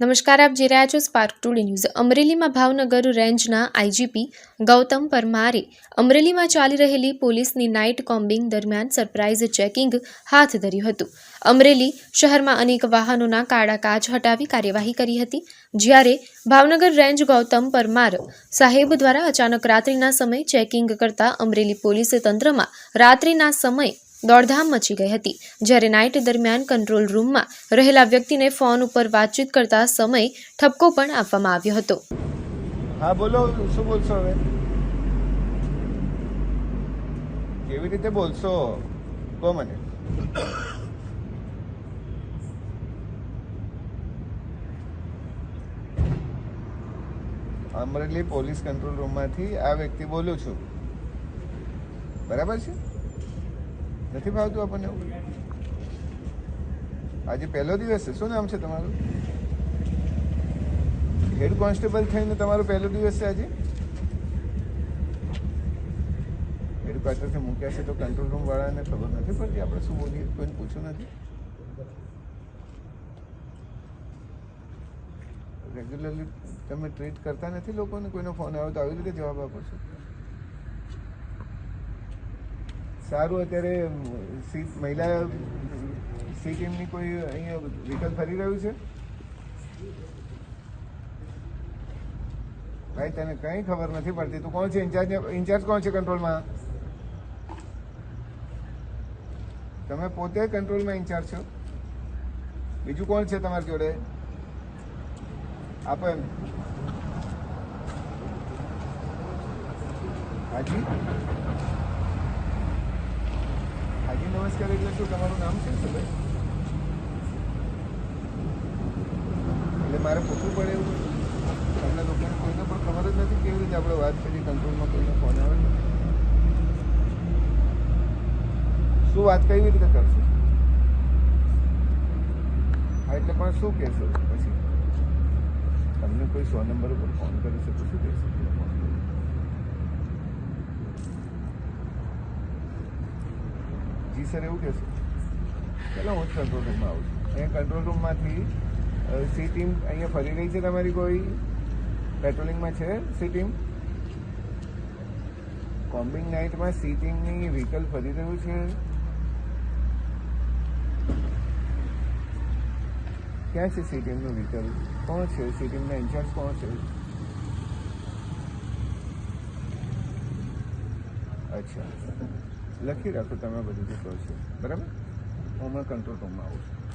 નમસ્કાર, આપ જે રહ્યા છો સ્પાર્ક ટુડે ન્યૂઝ અમરેલીમાં ભાવનગર રેન્જના આઈજીપી ગૌતમ પરમારે અમરેલીમાં ચાલી રહેલી પોલીસની નાઇટ કોમ્બિંગ દરમિયાન સરપ્રાઇઝ ચેકિંગ હાથ ધર્યું હતું. અમરેલી શહેરમાં અનેક વાહનોના કાળા કાચ હટાવી કાર્યવાહી કરી હતી. જ્યારે ભાવનગર રેન્જ ગૌતમ પરમાર સાહેબ દ્વારા અચાનક રાત્રિના સમયે ચેકિંગ કરતા અમરેલી પોલીસ તંત્રમાં રાત્રિના સમયે દોડધામ મચી ગઈ હતી. જ્યારે નાઇટ દરમિયાન કંટ્રોલ રૂમમાં રહેલા વ્યક્તિને ફોન ઉપર વાતચીત કરતા સમય ઠપકો પણ આપવામાં આવ્યો હતો. હા, બોલો, શું બોલશો હવે? કેવી રીતે બોલશો? કહો મને. અમરેલી પોલીસ કંટ્રોલ રૂમમાંથી આ વ્યક્તિ બોલું છું. બરાબર છે? નથી ભાવતું આપણને? આજે પહેલો દિવસ છે. શું નામ છે તમારું? હેડ કોન્સ્ટેબલ થઈને તમારો પહેલો દિવસ છે આજે? હેડ ક્વાર્ટરથી મૂક્યા છે તો કંટ્રોલ રૂમ વાળાને ખબર નથી પડતી આપણે શું બોલીએ, કોઈને પૂછ્યું નથી? રેગ્યુલરલી તમે ટ્રીટ કરતા નથી લોકોને? કોઈનો ફોન આવ્યો તો આવી રીતે જવાબ આપો છો? સારું અત્યારે સીટ, મહિલા સી ટીમની કોઈ અહીંયા વ્હીકલ ફરી રહ્યું છે? ભાઈ, તને કંઈ ખબર નથી પડતી. તું કોણ છે? ઇન્ચાર્જ ઇન્ચાર્જ કોણ છે કંટ્રોલમાં? તમે પોતે કંટ્રોલમાં ઇન્ચાર્જ છો? બીજું કોણ છે તમારી જોડે? આપો એમ. હાજી? હાજી નમસ્કાર એટલે શું, તમારું નામ શું છે ભાઈ? એટલે મારે પૂછવું પડે એવું તમને લોકોને કોઈને પણ ખબર જ નથી કેવી રીતે આપણે વાત કરી કંટ્રોલમાં કોઈને ફોન આવે શું વાત કેવી રીતે કરશો? હા, એટલે પણ શું કહેશો પછી? તમને કોઈ સો નંબર ઉપર ફોન કરે છે તો શું કહેશો ફોન કરી જી સર એવું કહેશે. ચાલો, હું જ કંટ્રોલ રૂમમાં આવું છું. અહીંયા કંટ્રોલ રૂમમાંથી સી ટીમ અહીંયા ફરી રહી છે તમારી કોઈ? પેટ્રોલિંગમાં છે સી ટીમ કોમ્બિંગ નાઇટમાં સી ટીમની વ્હીકલ ફરી રહ્યું છે? ક્યાં છે સી ટીમનું વ્હીકલ કોણ છે? સી ટીમના ઇન્ચાર્જ કોણ છે? અચ્છા. લખી રાખો તમે બધું જે કહો છો બરાબર? હું હમણાં કંટ્રોલ રૂમમાં આવું છું.